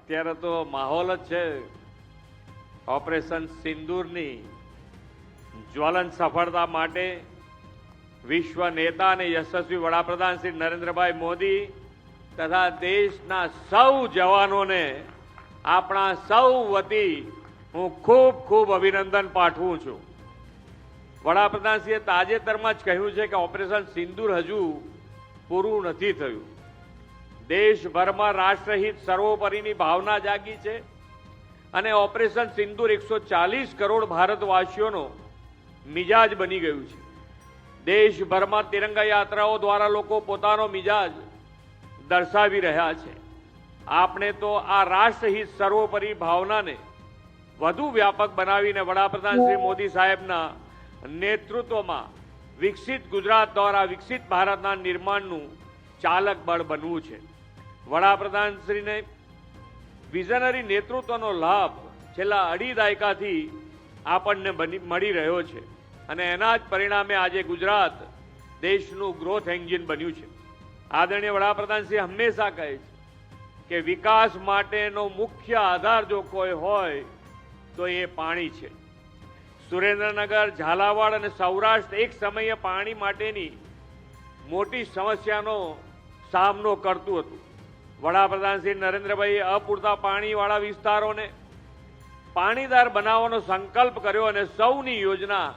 અત્યારે તો માહોલ જ છે. ઓપરેશન સિંદૂરની જ્વલન સફળતા માટે વિશ્વ નેતા અને યશસ્વી વડાપ્રધાન શ્રી નરેન્દ્રભાઈ મોદી તથા દેશના સૌ જવાનોને આપણા સૌ વતી હું ખૂબ ખૂબ અભિનંદન પાઠવું છું. વડાપ્રધાનશ્રીએ તાજેતરમાં જ કહ્યું છે કે ઓપરેશન સિંદૂર હજુ પૂરું નથી થયું. દેશભરમાં રાષ્ટ્રહિત સર્વોપરીની ભાવના જાગી છે અને ઓપરેશન સિંદૂર એકસો ચાલીસ કરોડ ભારતવાસીઓનો મિજાજ બની ગયું છે. દેશભરમાં તિરંગા યાત્રાઓ દ્વારા લોકો પોતાનો મિજાજ દર્શાવી રહ્યા છે. આપણે તો આ રાષ્ટ્રહિત સર્વોપરી ભાવનાને વધુ વ્યાપક બનાવીને વડાપ્રધાન શ્રી મોદી સાહેબના નેતૃત્વમાં વિકસિત ગુજરાત દ્વારા વિકસિત ભારતના નિર્માણનું ચાલક બળ બનવું છે. વડાપ્રધાન શ્રીને વિઝનરી નેતૃત્વનો લાભ છેલ્લા અઢી દાયકાથી આપણને મળી રહ્યો છે. અને એના જ પરિણામે આજે ગુજરાત દેશનું ગ્રોથ એન્જિન બન્યું છે. આદરણીય વડાપ્રધાન શ્રી હંમેશા કહે છે કે વિકાસ માટેનો મુખ્ય આધાર જો કોઈ હોય તો એ પાણી છે. સુરેન્દ્રનગર, ઝાલાવાડ અને સૌરાષ્ટ્ર એક સમયે પાણી માટેની મોટી સમસ્યાનો સામનો કરતું હતું. વડાપ્રધાન શ્રી નરેન્દ્રભાઈએ અપૂરતા પાણીવાળા વિસ્તારોને પાણીદાર બનાવવાનો સંકલ્પ કર્યો અને સૌની યોજના,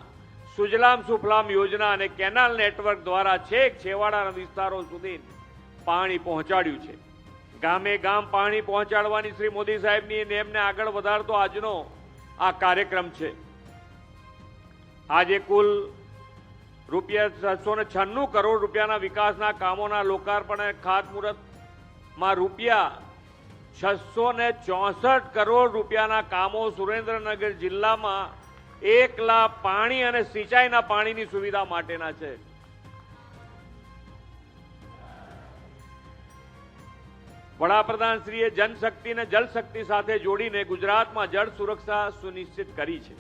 સુજલામ સુફલામ યોજના અને કેનાલ નેટવર્ક દ્વારા છેક છેવાડાના વિસ્તારો સુધી પાણી પહોંચાડ્યું છે. ગામે ગામ પાણી પહોંચાડવાની શ્રી મોદી સાહેબની નેમને આગળ વધારતો આજનો આ કાર્યક્રમ છે. આજે કુલ રૂપિયા ને છન્નું કરોડ રૂપિયાના વિકાસના કામોના લોકાર્પણ અને ખાતમુહૂર્તમાં રૂપિયા છસો ને ચોસઠ કરોડ રૂપિયાના કામો સુરેન્દ્રનગર જિલ્લામાં એકલા પાણી અને સિંચાઈના પાણીની સુવિધા માટેના છે. વડાપ્રધાન શ્રીએ જનશક્તિને જલશક્તિ સાથે જોડીને ગુજરાતમાં જળ સુરક્ષા સુનિશ્ચિત કરી છે.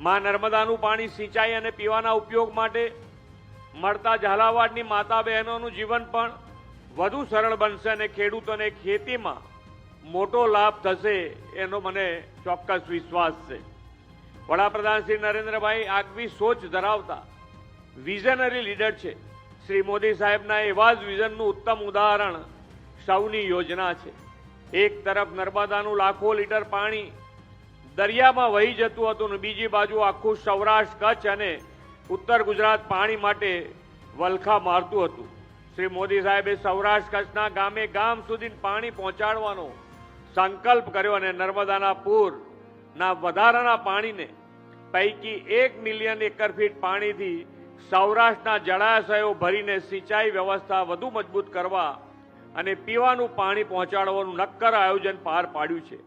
માં નર્મદાનું પાણી સિંચાઈ અને પીવાના ઉપયોગ માટે મળતા ઝાલાવાડની માતા બહેનોનું જીવન પણ વધુ સરળ બનશે અને ખેડૂતોને ખેતીમાં મોટો લાભ થશે એનો મને ચોક્કસ વિશ્વાસ છે. વડાપ્રધાન શ્રી નરેન્દ્રભાઈ આગવી સોચ ધરાવતા વિઝનરી લીડર છે. શ્રી મોદી સાહેબના એવા જ વિઝનનું ઉત્તમ ઉદાહરણ સૌની યોજના છે. એક તરફ નર્મદાનું લાખો લીટર પાણી દરિયામાં વહી જતું હતું ને બીજી બાજુ આખું સૌરાષ્ટ્ર, કચ્છ અને ઉત્તર ગુજરાત પાણી માટે વલખા મારતું હતું. શ્રી મોદી સાહેબે સૌરાષ્ટ્ર કચ્છના ગામે ગામ સુધી પાણી પહોંચાડવાનો સંકલ્પ કર્યો અને નર્મદાના પૂરના વધારાના પાણીને પૈકી એક મિલિયન એકર ફીટ પાણીથી સૌરાષ્ટ્રના જળાશયો ભરીને સિંચાઈ વ્યવસ્થા વધુ મજબૂત કરવા અને પીવાનું પાણી પહોંચાડવાનું નક્કર આયોજન પાર પાડ્યું છે.